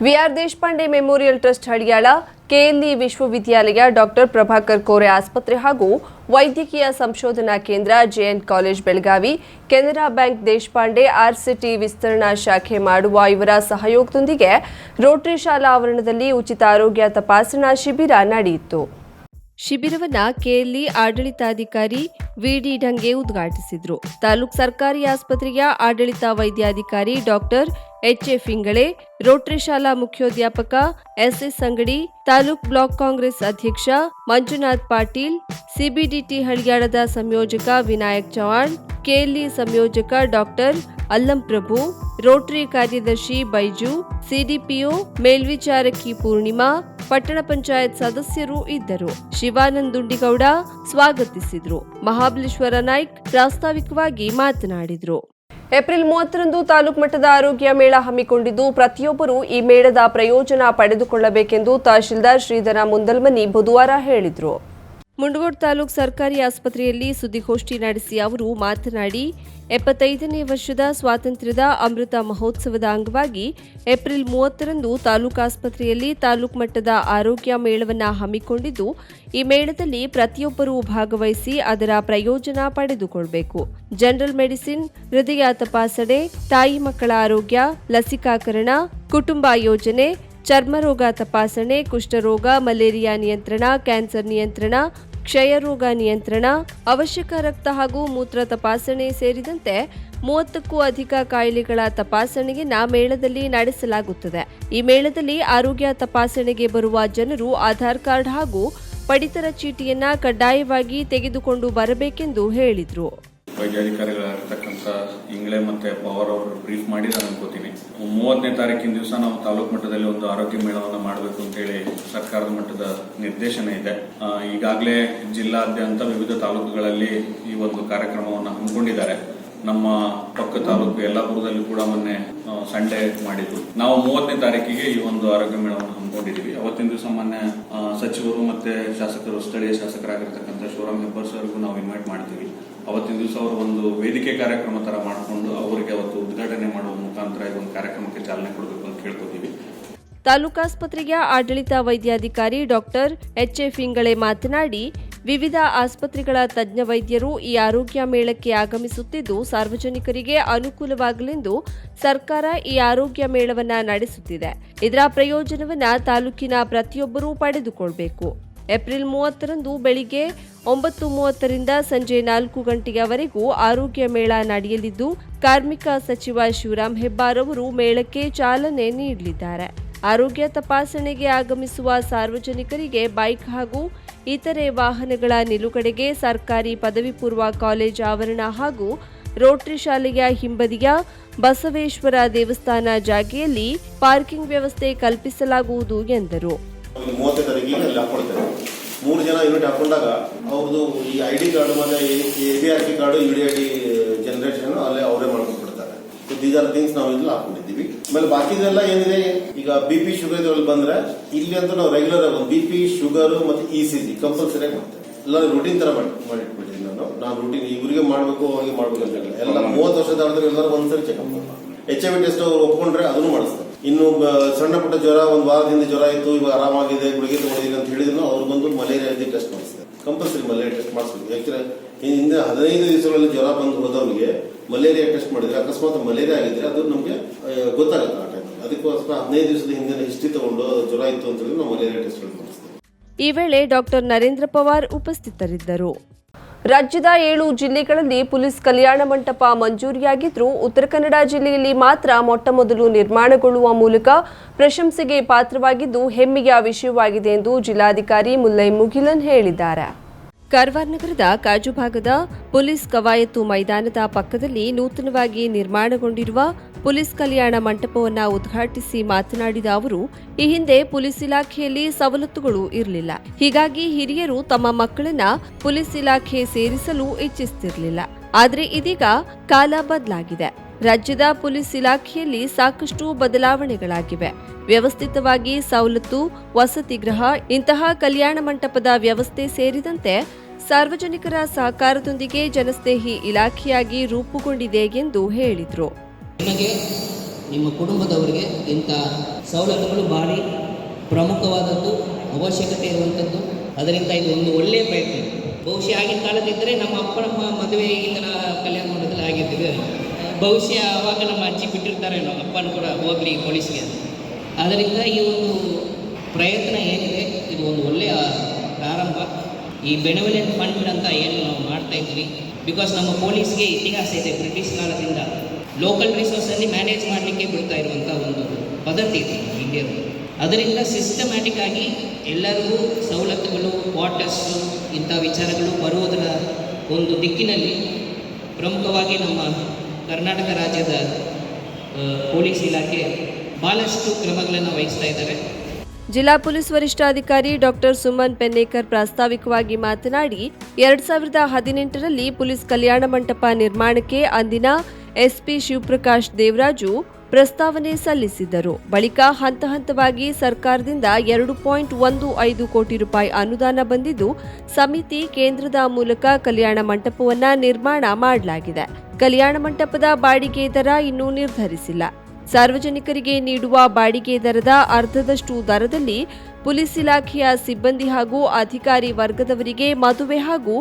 VR Deshpande memorial trust Haliyal KLE ವಿಶ್ವವಿದ್ಯಾಲಯ doctor Prabhakar Kore ಆಸ್ಪತ್ರೆ ಹಾಗೂ ವೈದ್ಯಕೀಯ ಸಂಶೋಧನಾ ಕೇಂದ್ರ JN college Belagavi, Canara bank Deshpande RSETI ವಿಸ್ತರಣಾ ಶಾಖೆ ಮಾಡುವ ಇವರ ಸಹಯೋಗದೊಂದಿಗೆ ರೋಟರಿ ಶಾಲಾ ಆವರಣದಲ್ಲಿ ಉಚಿತ ಆರೋಗ್ಯ ತಪಾಸಣಾ ಶಿಬಿರ ನಡೆಯಿತು. ಶಿಬಿರವನ್ನ ಕೆಎಲ್ಇ ಆಡಳಿತಾಧಿಕಾರಿ ವಿಡಿ ಢಂಗೆ ಉದ್ಘಾಟಿಸಿದರು. ತಾಲೂಕ್ ಸರ್ಕಾರಿ ಆಸ್ಪತ್ರೆಯ ಆಡಳಿತ ವೈದ್ಯಾಧಿಕಾರಿ doctor H A Phingale, Rotary ಶಾಲಾ ಮುಖ್ಯೋಧ್ಯಾಪಕ ಎಸ್ ಅಂಗಡಿ ತಾಲೂಕ್ ಬ್ಲಾಕ್ ಕಾಂಗ್ರೆಸ್ ಅಧ್ಯಕ್ಷ ಮಂಜುನಾಥ್ ಪಾಟೀಲ್, ಸಿಬಿಡಿಟಿ ಹಳಿಯಾಳದ ಸಂಯೋಜಕ ವಿನಾಯಕ್ ಚೌಹಾಣ್ ಕೆಎಲ್ಇ ಸಂಯೋಜಕ ಡಾಕ್ಟರ್ ಅಲ್ಲಂ ಪ್ರಭು, ರೋಟರಿ ಕಾರ್ಯದರ್ಶಿ ಬೈಜು, ಸಿಡಿಪಿಒ ಮೇಲ್ವಿಚಾರಕಿ ಪೂರ್ಣಿಮಾ, ಪಟ್ಟಣ ಪಂಚಾಯತ್ ಸದಸ್ಯರು ಇದ್ದರು. ಶಿವಾನಂದ್ ದುಂಡಿಗೌಡ ಸ್ವಾಗತಿಸಿದ್ರು. ಮಹಾಬಲೇಶ್ವರ ನಾಯ್ಕ್ ಪ್ರಾಸ್ತಾವಿಕವಾಗಿ ಮಾತನಾಡಿದ್ರು. ಏಪ್ರಿಲ್ ಮೂವತ್ತರಂದು ತಾಲೂಕು ಮಟ್ಟದ ಆರೋಗ್ಯ ಮೇಳ ಹಮ್ಮಿಕೊಂಡಿದ್ದು, ಪ್ರತಿಯೊಬ್ಬರು ಈ ಮೇಳದ ಪ್ರಯೋಜನ ಪಡೆದುಕೊಳ್ಳಬೇಕೆಂದು ತಹಶೀಲ್ದಾರ್ ಶ್ರೀಧರ ಮುಂದಲ್ಮನಿ ಬುಧವಾರ ಹೇಳಿದರು. ಮುಂಡಗೋಡ್ ತಾಲೂಕು ಸರ್ಕಾರಿ ಆಸ್ಪತ್ರೆಯಲ್ಲಿ ಸುದ್ದಿಗೋಷ್ಠಿ ನಡೆಸಿ ಅವರು ಮಾತನಾಡಿ, ಎಪ್ಪತ್ತೈದನೇ ವರ್ಷದ ಸ್ವಾತಂತ್ರ್ಯದ ಅಮೃತ ಮಹೋತ್ಸವದ ಅಂಗವಾಗಿ ಏಪ್ರಿಲ್ ಮೂವತ್ತರಂದು ತಾಲೂಕು ಆಸ್ಪತ್ರೆಯಲ್ಲಿ ತಾಲೂಕು ಮಟ್ಟದ ಆರೋಗ್ಯ ಮೇಳವನ್ನು ಹಮ್ಮಿಕೊಂಡಿದ್ದು, ಈ ಮೇಳದಲ್ಲಿ ಪ್ರತಿಯೊಬ್ಬರೂ ಭಾಗವಹಿಸಿ ಅದರ ಪ್ರಯೋಜನ ಪಡೆದುಕೊಳ್ಳಬೇಕು ಜನರಲ್ ಮೆಡಿಸಿನ್, ಹೃದಯ ತಪಾಸಣೆ, ತಾಯಿ ಮಕ್ಕಳ ಆರೋಗ್ಯ, ಲಸಿಕಾಕರಣ, ಕುಟುಂಬ ಯೋಜನೆ ಚರ್ಮರೋಗ ತಪಾಸಣೆ, ಕುಷ್ಠರೋಗ, ಮಲೇರಿಯಾ ನಿಯಂತ್ರಣ, ಕ್ಯಾನ್ಸರ್ ನಿಯಂತ್ರಣ, ಕ್ಷಯರೋಗ ನಿಯಂತ್ರಣ, ಅವಶ್ಯಕ ರಕ್ತ ಹಾಗೂ ಮೂತ್ರ ತಪಾಸಣೆ ಸೇರಿದಂತೆ ಮೂವತ್ತಕ್ಕೂ ಅಧಿಕ ಕಾಯಿಲೆಗಳ ತಪಾಸಣೆಯನ್ನ ಮೇಳದಲ್ಲಿ ನಡೆಸಲಾಗುತ್ತದೆ. ಈ ಮೇಳದಲ್ಲಿ ಆರೋಗ್ಯ ತಪಾಸಣೆಗೆ ಬರುವ ಜನರು ಆಧಾರ್ ಕಾರ್ಡ್ ಹಾಗೂ ಪಡಿತರ ಚೀಟಿಯನ್ನ ಕಡ್ಡಾಯವಾಗಿ ತೆಗೆದುಕೊಂಡು ಬರಬೇಕೆಂದು ಹೇಳಿದರು. ವೈದ್ಯಾಧಿಕಾರಿಗಳಿರ್ತಕ್ಕಂಥ ಇಂಗ್ಲೆ ಮತ್ತೆ ಪವರ್ ಅವರು ಬ್ರೀಫ್ ಮಾಡಿದ್ದಾರೆ ಅನ್ಕೋತೀನಿ. ಮೂವತ್ತನೇ ತಾರೀಕಿನ ದಿವಸ ನಾವು ತಾಲೂಕು ಮಟ್ಟದಲ್ಲಿ ಒಂದು ಆರೋಗ್ಯ ಮೇಳವನ್ನು ಮಾಡಬೇಕು ಅಂತೇಳಿ ಸರ್ಕಾರದ ಮಟ್ಟದ ನಿರ್ದೇಶನ ಇದೆ. ಈಗಾಗಲೇ ಜಿಲ್ಲಾದ್ಯಂತ ವಿವಿಧ ತಾಲೂಕುಗಳಲ್ಲಿ ಈ ಒಂದು ಕಾರ್ಯಕ್ರಮವನ್ನು ಹಮ್ಮಿಕೊಂಡಿದ್ದಾರೆ. ನಮ್ಮ ಪಕ್ಕ ತಾಲೂಕು ಯಲ್ಲಾಪುರದಲ್ಲಿ ಕೂಡ ಮೊನ್ನೆ ಸಂಡೇ ಮಾಡಿದ್ದು. ನಾವು ಮೂವತ್ತನೇ ತಾರೀಕಿಗೆ ಈ ಒಂದು ಆರೋಗ್ಯ ಮೇಳವನ್ನು ಹಮ್ಮಿಕೊಂಡಿದ್ದೀವಿ ಅವತ್ತಿನ ದಿವಸ ಮೊನ್ನೆ ಸಚಿವರು ಮತ್ತೆ ಶಾಸಕರು, ಸ್ಥಳೀಯ ಶಾಸಕರಾಗಿರ್ತಕ್ಕಂಥ ಶಿವರಾಮ್ ಹೆಬ್ಬಾರ್ ಸರ್ಗೂ ನಾವು ಇನ್ವೈಟ್ ಮಾಡ್ತೀವಿ. ಅವತ್ತಿನ ದಿವಸ ಅವರು ಒಂದು ವೇದಿಕೆ ಕಾರ್ಯಕ್ರಮ ತರ ಮಾಡಿಕೊಂಡು ಅವರಿಗೆ ಅವತ್ತು ಉದ್ಘಾಟನೆ ಮಾಡುವ ಮುಖಾಂತರ ಇದೊಂದು ಕಾರ್ಯಕ್ರಮಕ್ಕೆ ಚಾಲನೆ ಕೊಡಬೇಕು ಅಂತ ಕೇಳ್ಕೊತೀವಿ. ತಾಲೂಕಾಸ್ಪತ್ರೆಯ ಆಡಳಿತ ವೈದ್ಯಾಧಿಕಾರಿ ಡಾಕ್ಟರ್ ಎಚ್ ಎ ಫಿಂಗಳೆ ಮಾತನಾಡಿ ವಿವಿಧ ಆಸ್ಪತ್ರೆಗಳ ತಜ್ಞ ವೈದ್ಯರು ಈ ಆರೋಗ್ಯ ಮೇಳಕ್ಕೆ ಆಗಮಿಸುತ್ತಿದ್ದು, ಸಾರ್ವಜನಿಕರಿಗೆ ಅನುಕೂಲವಾಗಲೆಂದು ಸರ್ಕಾರ ಈ ಆರೋಗ್ಯ ಮೇಳವನ್ನ ನಡೆಸುತ್ತಿದೆ. ಇದರ ಪ್ರಯೋಜನವನ್ನ ತಾಲೂಕಿನ ಪ್ರತಿಯೊಬ್ಬರೂ ಪಡೆದುಕೊಳ್ಳಬೇಕು ಏಪ್ರಿಲ್ ಮೂವತ್ತರಂದು ಬೆಳಿಗ್ಗೆ ಒಂಬತ್ತು ಮೂವತ್ತರಿಂದ ಸಂಜೆ ನಾಲ್ಕು ಗಂಟೆಯವರೆಗೂ ಆರೋಗ್ಯ ಮೇಳ ನಡೆಯಲಿದ್ದು, ಕಾರ್ಮಿಕ ಸಚಿವ ಶಿವರಾಮ್ ಹೆಬ್ಬಾರ್ ಅವರು ಮೇಳಕ್ಕೆ ಚಾಲನೆ ನೀಡಲಿದ್ದಾರೆ. ಆರೋಗ್ಯ ತಪಾಸಣೆಗೆ ಆಗಮಿಸುವ ಸಾರ್ವಜನಿಕರಿಗೆ ಬೈಕ್ ಹಾಗೂ ಇತರೆ ವಾಹನಗಳ ನಿಲುಗಡೆಗೆ ಸರ್ಕಾರಿ ಪದವಿ ಪೂರ್ವ ಕಾಲೇಜ್ ಆವರಣ ಹಾಗೂ ರೋಟರಿ ಶಾಲೆಯ ಹಿಂಬದಿಯ ಬಸವೇಶ್ವರ ದೇವಸ್ಥಾನ ಜಾಗೆಯಲ್ಲಿ ಪಾರ್ಕಿಂಗ್ ವ್ಯವಸ್ಥೆ ಕಲ್ಪಿಸಲಾಗುವುದು ಎಂದರು. ಮೂರು ಜನ ಯೂನಿಟ್ ಹಾಕೊಂಡಾಗ ಅವ್ರದ್ದು ಈ ಐ ಡಿ ಕಾರ್ಡ್ ಮತ್ತೆ A B R U D I D generation ಅಲ್ಲೇ ಅವರೇ ಮಾಡ್ಕೊಂಡ್ಬಿಡ್ತಾರೆ. ದೀಸ್ ಆರ್ ಥಿಂಗ್ಸ್ ನಾವು ಇಲ್ಲಿ ಹಾಕೊಂಡಿದ್ದೀವಿ ಆಮೇಲೆ ಬಾಕಿದೆಲ್ಲ ಏನಿದೆ? ಈಗ ಬಿ ಪಿ ಶುಗರ್ ಇದ್ರಲ್ಲಿ ಬಂದ್ರೆ ಇಲ್ಲಿ ಅಂತ ನಾವು ರೆಗ್ಯುಲರ್ ಆಗಿ ಬಿ ಪಿ ಶುಗರ್ ಮತ್ತೆ ಇ ಸಿ ಜಿ ಕಂಪಲ್ಸರಿ ಮಾಡ್ತೇವೆ. ಎಲ್ಲ ರೂಟೀನ್ ತರ ಮಾಡಿ ನಾನು. ನಾನು ರೂಟೀನ್ ಇವರಿಗೆ ಮಾಡಬೇಕು ಅವ್ರಿಗೆ ಮಾಡ್ಬೇಕು ಅಂತ ಎಲ್ಲ ಮೂವತ್ತು ವರ್ಷದ ಆದ್ರೆ ಎಲ್ಲರೂ ಒಂದ್ಸರಿ checkup H I V test ಅವ್ರು ಒಪ್ಕೊಂಡ್ರೆ ಅದನ್ನು ಮಾಡಿಸ್ತಾರೆ. ಇನ್ನು ಸಣ್ಣ ಪುಟ್ಟ ಜ್ವರ, ಒಂದು ವಾರದಿಂದ ಜ್ವರ ಇತ್ತು ಇವಾಗ ಆರಾಮಾಗಿದೆ, ಗುಳಿಗೆ ತಗೊಂಡಿದ್ದೀನಿ ಅಂತ ಹೇಳಿದ್ರು, ಅವ್ರು ಬಂದು ಮಲೇರಿಯಾ ಟೆಸ್ಟ್ ಮಾಡಿಸ್ತಾರೆ. ಕಂಪಲ್ಸರಿ ಮಲೇರಿಯಾ ಟೆಸ್ಟ್ ಮಾಡಿಸ್ಬೇಕು. ಯಾಕಂದ್ರೆ ಹಿಂದೆ ಹದಿನೈದು ದಿವಸಗಳಲ್ಲಿ ಜ್ವರ ಬಂದು ಹೋದವನಿಗೆ ಮಲೇರಿಯಾ ಟೆಸ್ಟ್ ಮಾಡಿದ್ರೆ, ಅಕಸ್ಮಾತ್ ಮಲೇರಿಯಾ ಆಗಿದ್ರೆ ಅದು ನಮಗೆ ಗೊತ್ತಾಗುತ್ತೆ ಆ ಟೈಮ್ ಅದಕ್ಕೋಸ್ಕರ ಹದಿನೈದು ದಿವಸದ ಹಿಂದಿನ ಹಿಸ್ಟ್ರಿ ತಗೊಂಡು ಜ್ವರ ಇತ್ತು ಅಂತ ಹೇಳಿ ನಾವು ಮಲೇರಿಯಾ ಟೆಸ್ಟ್ ಮಾಡಿಸ್ತೇವೆ. ಈ ವೇಳೆ ಡಾಕ್ಟರ್ ನರೇಂದ್ರ ಪವಾರ್ ಉಪಸ್ಥಿತರಿದ್ದರು. ರಾಜ್ಯದ ಏಳು ಜಿಲ್ಲೆಗಳಲ್ಲಿ ಪೊಲೀಸ್ ಕಲ್ಯಾಣ ಮಂಟಪ ಮಂಜೂರಿಯಾಗಿದ್ದರೂ ಉತ್ತರ ಕನ್ನಡ ಜಿಲ್ಲೆಯಲ್ಲಿ ಮಾತ್ರ ಮೊಟ್ಟಮೊದಲು ನಿರ್ಮಾಣಗೊಳ್ಳುವ ಮೂಲಕ ಪ್ರಶಂಸೆಗೆ ಪಾತ್ರವಾಗಿದ್ದು ಹೆಮ್ಮೆಯ ವಿಷಯವಾಗಿದೆ ಎಂದು ಜಿಲ್ಲಾಧಿಕಾರಿ ಮುಲ್ಲೈ ಮುಗಿಲನ್ ಹೇಳಿದ್ದಾರೆ. ಕಾರವಾರ ನಗರದ ಕಾಜು ಭಾಗದ ಪೊಲೀಸ್ ಕವಾಯತು ಮೈದಾನದ ಪಕ್ಕದಲ್ಲಿ ನೂತನವಾಗಿ ನಿರ್ಮಾಣಗೊಂಡಿರುವ ಪೊಲೀಸ್ ಕಲ್ಯಾಣ ಮಂಟಪವನ್ನು ಉದ್ಘಾಟಿಸಿ ಮಾತನಾಡಿದ ಅವರು, ಈ ಹಿಂದೆ ಪೊಲೀಸ್ ಇಲಾಖೆಯಲ್ಲಿ ಸವಲತ್ತುಗಳು ಇರಲಿಲ್ಲ. ಹೀಗಾಗಿ ಹಿರಿಯರು ತಮ್ಮ ಮಕ್ಕಳನ್ನು ಪೊಲೀಸ್ ಇಲಾಖೆ ಸೇರಿಸಲು ಇಚ್ಛಿಸುತ್ತಿರಲಿಲ್ಲ ಆದರೆ ಇದೀಗ ಕಾಲ ಬದಲಾಗಿದೆ. ರಾಜ್ಯದ ಪೊಲೀಸ್ ಇಲಾಖೆಯಲ್ಲಿ ಸಾಕಷ್ಟು ಬದಲಾವಣೆಗಳಾಗಿವೆ. ವ್ಯವಸ್ಥಿತವಾಗಿ ಸವಲತ್ತು, ವಸತಿ ಗೃಹ, ಇಂತಹ ಕಲ್ಯಾಣ ಮಂಟಪದ ವ್ಯವಸ್ಥೆ ಸೇರಿದಂತೆ ಸಾರ್ವಜನಿಕರ ಸಹಕಾರದೊಂದಿಗೆ ಜನಸ್ನೇಹಿ ಇಲಾಖೆಯಾಗಿ ರೂಪುಗೊಂಡಿದೆ ಎಂದು ಹೇಳಿದರು. ನಿಮಗೆ ನಿಮ್ಮ ಕುಟುಂಬದವರಿಗೆ ಇಂಥ ಸವಲತ್ತುಗಳು ಭಾರಿ ಪ್ರಮುಖವಾದದ್ದು, ಅವಶ್ಯಕತೆ ಇರುವಂಥದ್ದು. ಅದರಿಂದ ಇದು ಒಂದು ಒಳ್ಳೆಯ ಪ್ರಯತ್ನ. ಬಹುಶಃ ಆಗಿನ ಕಾಲದಿದ್ದರೆ ನಮ್ಮ ಅಪ್ಪ ನಮ್ಮ ಮದುವೆ ಈಗಿನ ಕಲ್ಯಾಣ ಮಂಟಪದಲ್ಲಿ ಆಗಿದ್ದೀವಿ ಬಹುಶಃ ಆವಾಗ ನಮ್ಮ ಅಜ್ಜಿ ಬಿಟ್ಟಿರ್ತಾರೇನೋ, ಅಪ್ಪನ ಕೂಡ ಹೋಗಲಿ ಪೊಲೀಸ್ಗೆ ಅಂತ. ಆದ್ದರಿಂದ ಈ ಒಂದು ಪ್ರಯತ್ನ ಏನಿದೆ, ಇದು ಒಂದು ಒಳ್ಳೆಯ ಪ್ರಾರಂಭ. ಈ ಬೆನವಲೆಂಟ್ ಫಂಡ್ ಅಂತ ಏನು ನಾವು ಮಾಡ್ತಾ ಇದ್ವಿ ಬಿಕಾಸ್ ನಮ್ಮ ಪೊಲೀಸ್ಗೆ ಇತಿಹಾಸ ಇದೆ ಬ್ರಿಟಿಷ್ ಕಾಲದಿಂದ. ಲೋಕಲ್ ರಿಸೋರ್ಸಲ್ಲಿ ಮ್ಯಾನೇಜ್ ಮಾಡಲಿಕ್ಕೆ ಬಿಡ್ತಾ ಇರುವಂಥ ಒಂದು ಪದ್ಧತಿ ಇದೆ ಅದರಿಂದ ಸಿಸ್ಟಮ್ಯಾಟಿಕ್ ಆಗಿ ಎಲ್ಲರಿಗೂ ಸವಲತ್ತುಗಳು ಕ್ವಾರ್ಟರ್ಸು ಇಂಥ ವಿಚಾರಗಳು ಬರುವುದರ ಒಂದು ದಿಕ್ಕಿನಲ್ಲಿ ಪ್ರಮುಖವಾಗಿ ನಮ್ಮ ಕರ್ನಾಟಕ ರಾಜ್ಯದ ಪೊಲೀಸ್ ಇಲಾಖೆ ಬಹಳಷ್ಟು ಕ್ರಮಗಳನ್ನು ವಹಿಸ್ತಾ ಇದ್ದಾರೆ ಜಿಲ್ಲಾ ಪೊಲೀಸ್ ವರಿಷ್ಠಾಧಿಕಾರಿ ಡಾಕ್ಟರ್ ಸುಮನ್ ಪೆನ್ನೇಕರ್ ಪ್ರಾಸ್ತಾವಿಕವಾಗಿ ಮಾತನಾಡಿ, ಎರಡ್ ಸಾವಿರದ ಹದಿನೆಂಟರಲ್ಲಿ ಪೊಲೀಸ್ ಕಲ್ಯಾಣ ಮಂಟಪ ನಿರ್ಮಾಣಕ್ಕೆ ಅಂದಿನ ಎಸ್ಪಿ ಶಿವಪ್ರಕಾಶ್ ದೇವರಾಜು ಪ್ರಸ್ತಾವನೆ ಸಲ್ಲಿಸಿದ್ದರು ಬಳಿಕ ಹಂತ ಹಂತವಾಗಿ ಸರ್ಕಾರದಿಂದ ಎರಡು ಪಾಯಿಂಟ್ ಒಂದು ಐದು ಕೋಟಿ ರೂಪಾಯಿ ಅನುದಾನ ಬಂದಿದ್ದು, ಸಮಿತಿ ಕೇಂದ್ರದ ಮೂಲಕ ಕಲ್ಯಾಣ ಮಂಟಪವನ್ನ ನಿರ್ಮಾಣ ಮಾಡಲಾಗಿದೆ. ಕಲ್ಯಾಣ ಮಂಟಪದ ಬಾಡಿಗೆ ದರ ಇನ್ನೂ ನಿರ್ಧರಿಸಿಲ್ಲ. ಸಾರ್ವಜನಿಕರಿಗೆ ನೀಡುವ ಬಾಡಿಗೆ ದರದ ಅರ್ಧದಷ್ಟು ದರದಲ್ಲಿ ಪೊಲೀಸ್ ಇಲಾಖೆಯ ಸಿಬ್ಬಂದಿ ಹಾಗೂ ಅಧಿಕಾರಿ ವರ್ಗದವರಿಗೆ ಮದುವೆ ಹಾಗೂ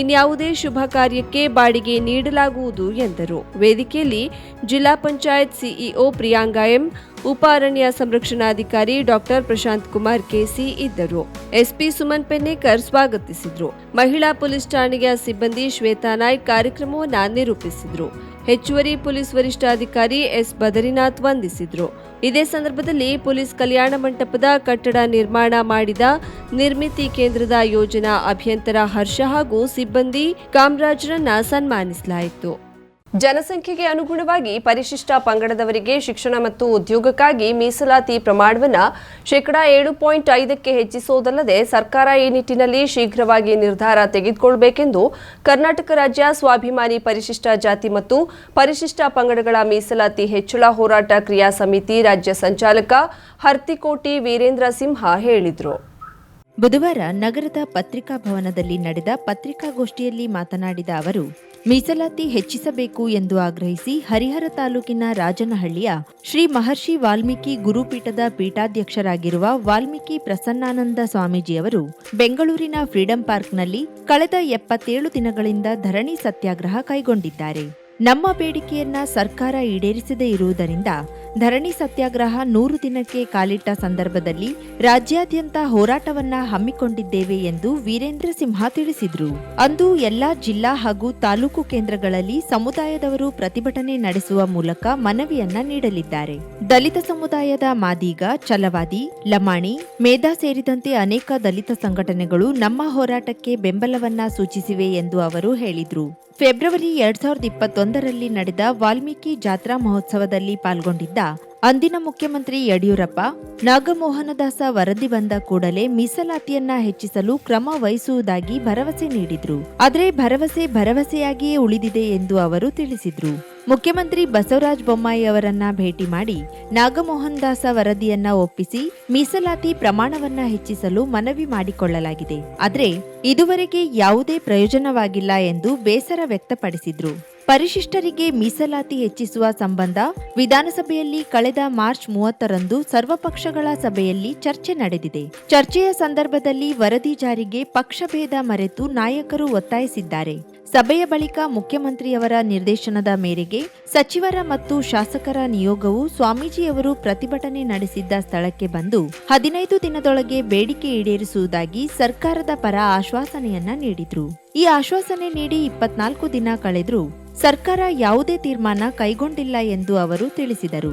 ಇನ್ಯಾವುದೇ ಶುಭ ಕಾರ್ಯಕ್ಕೆ ಬಾಡಿಗೆ ನೀಡಲಾಗುವುದು ಎಂದರು. ವೇದಿಕೆಯಲ್ಲಿ ಜಿಲ್ಲಾ ಪಂಚಾಯತ್ ಸಿಇಒ ಪ್ರಿಯಾಂಗಾ ಎಂ ಉಪ ಅರಣ್ಯ ಸಂರಕ್ಷಣಾಧಿಕಾರಿ ಡಾಕ್ಟರ್ ಪ್ರಶಾಂತ್ ಕುಮಾರ್ ಕೆಸಿ ಇದ್ದರು. ಎಸ್ಪಿ ಸುಮನ್ ಪೆನ್ನೇಕರ್ ಸ್ವಾಗತಿಸಿದ್ರು. ಮಹಿಳಾ ಪೊಲೀಸ್ ಠಾಣೆಯ ಸಿಬ್ಬಂದಿ ಶ್ವೇತಾ ನಾಯ್ಕ್ ಕಾರ್ಯಕ್ರಮವನ್ನು ನಿರೂಪಿಸಿದ್ರು. ಹೆಚ್ಚುವರಿ ಪೊಲೀಸ್ ವರಿಷ್ಠಾಧಿಕಾರಿ ಎಸ್ ಬದರಿನಾಥ್ ವಂದಿಸಿದ್ರು. ಇದೇ ಸಂದರ್ಭದಲ್ಲಿ ಪೊಲೀಸ್ ಕಲ್ಯಾಣ ಮಂಟಪದ ಕಟ್ಟಡ ನಿರ್ಮಾಣ ಮಾಡಿದ ನಿರ್ಮಿತಿ ಕೇಂದ್ರದ ಯೋಜನಾ ಅಭಿಯಂತರ ಹರ್ಷ ಹಾಗೂ ಸಿಬ್ಬಂದಿ ಕಾಮರಾಜ್ರನ್ನ ಸನ್ಮಾನಿಸಲಾಯಿತು. ಜನಸಂಖ್ಯೆಗೆ ಅನುಗುಣವಾಗಿ ಪರಿಶಿಷ್ಟ ಪಂಗಡದವರಿಗೆ ಶಿಕ್ಷಣ ಮತ್ತು ಉದ್ಯೋಗಕ್ಕಾಗಿ ಮೀಸಲಾತಿ ಪ್ರಮಾಣವನ್ನು ಶೇಕಡಾ ಏಳು ಪಾಯಿಂಟ್ ಐದಕ್ಕೆ ಹೆಚ್ಚಿಸುವುದಲ್ಲದೆ ಸರ್ಕಾರ ಈ ನಿಟ್ಟಿನಲ್ಲಿ ಶೀಘ್ರವಾಗಿ ನಿರ್ಧಾರ ತೆಗೆದುಕೊಳ್ಳಬೇಕೆಂದು ಕರ್ನಾಟಕ ರಾಜ್ಯ ಸ್ವಾಭಿಮಾನಿ ಪರಿಶಿಷ್ಟ ಜಾತಿ ಮತ್ತು ಪರಿಶಿಷ್ಟ ಪಂಗಡಗಳ ಮೀಸಲಾತಿ ಹೆಚ್ಚಳ ಹೋರಾಟ ಕ್ರಿಯಾ ಸಮಿತಿ ರಾಜ್ಯ ಸಂಚಾಲಕ ಹರ್ತಿಕೋಟಿ ವೀರೇಂದ್ರ ಸಿಂಹ ಹೇಳಿದರು. ಬುಧವಾರ ನಗರದ ಪತ್ರಿಕಾ ಭವನದಲ್ಲಿ ನಡೆದ ಪತ್ರಿಕಾಗೋಷ್ಠಿಯಲ್ಲಿ ಮಾತನಾಡಿದ ಅವರು, ಮೀಸಲಾತಿ ಹೆಚ್ಚಿಸಬೇಕು ಎಂದು ಆಗ್ರಹಿಸಿ ಹರಿಹರ ತಾಲೂಕಿನ ರಾಜನಹಳ್ಳಿಯ ಶ್ರೀ ಮಹರ್ಷಿ ವಾಲ್ಮೀಕಿ ಗುರುಪೀಠದ ಪೀಠಾಧ್ಯಕ್ಷರಾಗಿರುವ ವಾಲ್ಮೀಕಿ ಪ್ರಸನ್ನಾನಂದ ಸ್ವಾಮೀಜಿಯವರು ಬೆಂಗಳೂರಿನ ಫ್ರೀಡಂ ಪಾರ್ಕ್ನಲ್ಲಿ ಕಳೆದ ಎಪ್ಪತ್ತೇಳು ದಿನಗಳಿಂದ ಧರಣಿ ಸತ್ಯಾಗ್ರಹ ಕೈಗೊಂಡಿದ್ದಾರೆ. ನಮ್ಮ ಬೇಡಿಕೆಯನ್ನ ಸರ್ಕಾರ ಈಡೇರಿಸದೇ ಇರುವುದರಿಂದ ಧರಣಿ ಸತ್ಯಾಗ್ರಹ ನೂರು ದಿನಕ್ಕೆ ಕಾಲಿಟ್ಟ ಸಂದರ್ಭದಲ್ಲಿ ರಾಜ್ಯಾದ್ಯಂತ ಹೋರಾಟವನ್ನ ಹಮ್ಮಿಕೊಂಡಿದ್ದೇವೆ ಎಂದು ವೀರೇಂದ್ರ ಸಿಂಹ ತಿಳಿಸಿದರು. ಅಂದು ಎಲ್ಲಾ ಜಿಲ್ಲಾ ಹಾಗೂ ತಾಲೂಕು ಕೇಂದ್ರಗಳಲ್ಲಿ ಸಮುದಾಯದವರು ಪ್ರತಿಭಟನೆ ನಡೆಸುವ ಮೂಲಕ ಮನವಿಯನ್ನ ನೀಡಲಿದ್ದಾರೆ. ದಲಿತ ಸಮುದಾಯದ ಮಾದಿಗ, ಛಲವಾದಿ, ಲಮಾಣಿ, ಮೇಧಾ ಸೇರಿದಂತೆ ಅನೇಕ ದಲಿತ ಸಂಘಟನೆಗಳು ನಮ್ಮ ಹೋರಾಟಕ್ಕೆ ಬೆಂಬಲವನ್ನ ಸೂಚಿಸಿವೆ ಎಂದು ಅವರು ಹೇಳಿದ್ರು. ಫೆಬ್ರವರಿ ಎರಡ್ ಸಾವಿರದ ಇಪ್ಪತ್ತೊಂದರಲ್ಲಿ ನಡೆದ ವಾಲ್ಮೀಕಿ ಜಾತ್ರಾ ಮಹೋತ್ಸವದಲ್ಲಿ ಪಾಲ್ಗೊಂಡಿದ್ದ ಅಂದಿನ ಮುಖ್ಯಮಂತ್ರಿ ಯಡಿಯೂರಪ್ಪ, ನಾಗಮೋಹನದಾಸ ವರದಿ ಬಂದ ಕೂಡಲೇ ಮೀಸಲಾತಿಯನ್ನ ಹೆಚ್ಚಿಸಲು ಕ್ರಮ ವಹಿಸುವುದಾಗಿ ಭರವಸೆ ನೀಡಿದ್ರು. ಆದರೆ ಭರವಸೆ ಭರವಸೆಯಾಗಿಯೇ ಉಳಿದಿದೆ ಎಂದು ಅವರು ತಿಳಿಸಿದ್ರು. ಮುಖ್ಯಮಂತ್ರಿ ಬಸವರಾಜ ಬೊಮ್ಮಾಯಿ ಅವರನ್ನ ಭೇಟಿ ಮಾಡಿ ನಾಗಮೋಹನ್ ದಾಸ ವರದಿಯನ್ನ ಒಪ್ಪಿಸಿ ಮೀಸಲಾತಿ ಪ್ರಮಾಣವನ್ನ ಹೆಚ್ಚಿಸಲು ಮನವಿ ಮಾಡಿಕೊಳ್ಳಲಾಗಿದೆ. ಆದರೆ ಇದುವರೆಗೆ ಯಾವುದೇ ಪ್ರಯೋಜನವಾಗಿಲ್ಲ ಎಂದು ಬೇಸರ ವ್ಯಕ್ತಪಡಿಸಿದ್ರು. ಪರಿಶಿಷ್ಟರಿಗೆ ಮೀಸಲಾತಿ ಹೆಚ್ಚಿಸುವ ಸಂಬಂಧ ವಿಧಾನಸಭೆಯಲ್ಲಿ ಕಳೆದ ಮಾರ್ಚ್ ಮೂವತ್ತರಂದು ಸರ್ವಪಕ್ಷಗಳ ಸಭೆಯಲ್ಲಿ ಚರ್ಚೆ ನಡೆದಿದೆ. ಚರ್ಚೆಯ ಸಂದರ್ಭದಲ್ಲಿ ವರದಿ ಜಾರಿಗೆ ಪಕ್ಷಭೇದ ಮರೆತು ನಾಯಕರು ಒತ್ತಾಯಿಸಿದ್ದಾರೆ. ಸಭೆಯ ಬಳಿಕ ಮುಖ್ಯಮಂತ್ರಿಯವರ ನಿರ್ದೇಶನದ ಮೇರೆಗೆ ಸಚಿವರ ಮತ್ತು ಶಾಸಕರ ನಿಯೋಗವು ಸ್ವಾಮೀಜಿಯವರು ಪ್ರತಿಭಟನೆ ನಡೆಸಿದ್ದ ಸ್ಥಳಕ್ಕೆ ಬಂದು ಹದಿನೈದು ದಿನದೊಳಗೆ ಬೇಡಿಕೆ ಈಡೇರಿಸುವುದಾಗಿ ಸರ್ಕಾರದ ಪರ ಆಶ್ವಾಸನೆಯನ್ನ ನೀಡಿದ್ರು. ಈ ಆಶ್ವಾಸನೆ ನೀಡಿ ಇಪ್ಪತ್ನಾಲ್ಕು ದಿನ ಕಳೆದ್ರೂ. ಸರ್ಕಾರ ಯಾವುದೇ ತೀರ್ಮಾನ ಕೈಗೊಂಡಿಲ್ಲ ಎಂದು ಅವರು ತಿಳಿಸಿದರು.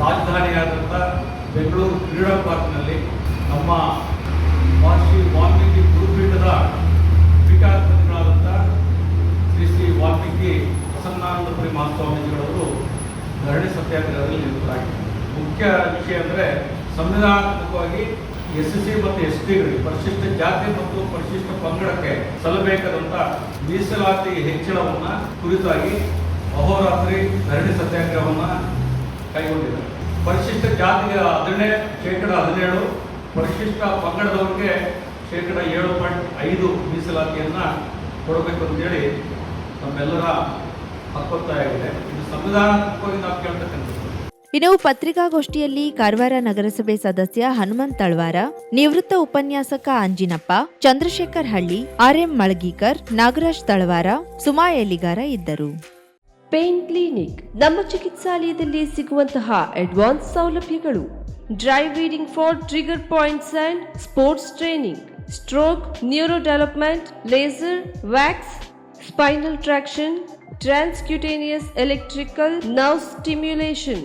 ರಾಜಧಾನಿಯಾದಂಥ ಬೆಂಗಳೂರು ಕ್ರೀಡಾ ಪಾರ್ಕ್ನಲ್ಲಿ ನಮ್ಮ ಮಹರ್ಷಿ ವಾಲ್ಮೀಕಿ ಗುರುಪೀಠದ ಪೀಠಾಧಿಪತಿಗಳಾದಂಥ ಶ್ರೀ ಶ್ರೀ ವಾಲ್ಮೀಕಿ ಪ್ರಸನ್ನಾನಂದಪುರಿ ಮಹಾಸ್ವಾಮೀಜಿಗಳವರು ಧರಣಿ ಸತ್ಯಾಗ್ರಹದಲ್ಲಿ ನಿರತರಾಗಿದ್ದಾರೆ. ಮುಖ್ಯ ವಿಷಯ ಅಂದರೆ ಸಂವಿಧಾನಾತ್ಮಕವಾಗಿ ಎಸ್ ಸಿ ಮತ್ತು ಎಸ್ ಟಿಗಳಿಗೆ ಪರಿಶಿಷ್ಟ ಜಾತಿ ಮತ್ತು ಪರಿಶಿಷ್ಟ ಪಂಗಡಕ್ಕೆ ಸಲ್ಲಬೇಕಾದಂಥ ಮೀಸಲಾತಿ ಹೆಚ್ಚಳವನ್ನು ಕುರಿತಾಗಿ ಅಹೋರಾತ್ರಿ ಧರಣಿ ಸತ್ಯಾಗ್ರಹವನ್ನು ಕೈಗೊಂಡಿದ್ದಾರೆ. ಪರಿಶಿಷ್ಟ ಜಾತಿಗೆ ಹದಿನೇ ಶೇಕಡ ಹದಿನೇಳು, ಪರಿಶಿಷ್ಟ ಪಂಗಡದವರಿಗೆ ಶೇಕಡ ಏಳು ಪಾಯಿಂಟ್ ಐದು ಮೀಸಲಾತಿಯನ್ನು ಕೊಡಬೇಕು ಅಂತೇಳಿ ನಮ್ಮೆಲ್ಲರ ಹಕ್ಕೊತ್ತಾಯ ಆಗಿದೆ. ಇದು ಸಂವಿಧಾನಾತ್ಮಕವಾಗಿ ನಾವು ಕೇಳ್ತಕ್ಕಂಥದ್ದು. ಇನ್ನು ಪತ್ರಿಕಾಗೋಷ್ಠಿಯಲ್ಲಿ ಕಾರವಾರ ನಗರಸಭೆ ಸದಸ್ಯ ಹನುಮಂತ್ ತಳವಾರ, ನಿವೃತ್ತ ಉಪನ್ಯಾಸಕ ಅಂಜಿನಪ್ಪ, ಚಂದ್ರಶೇಖರ್ ಹಳ್ಳಿ, ಆರ್ಎಂ ಮಳಗೀಕರ್, ನಾಗರಾಜ್ ತಳವಾರ, ಸುಮಾ ಎಲಿಗಾರ ಇದ್ದರು. ಪೇನ್ ಕ್ಲಿನಿಕ್, ನಮ್ಮ ಚಿಕಿತ್ಸಾಲಯದಲ್ಲಿ ಸಿಗುವಂತಹ ಅಡ್ವಾನ್ಸ್ ಸೌಲಭ್ಯಗಳು. Dry needling for trigger points and sports training, stroke neuro development laser, wax, spinal traction, transcutaneous electrical nerve stimulation.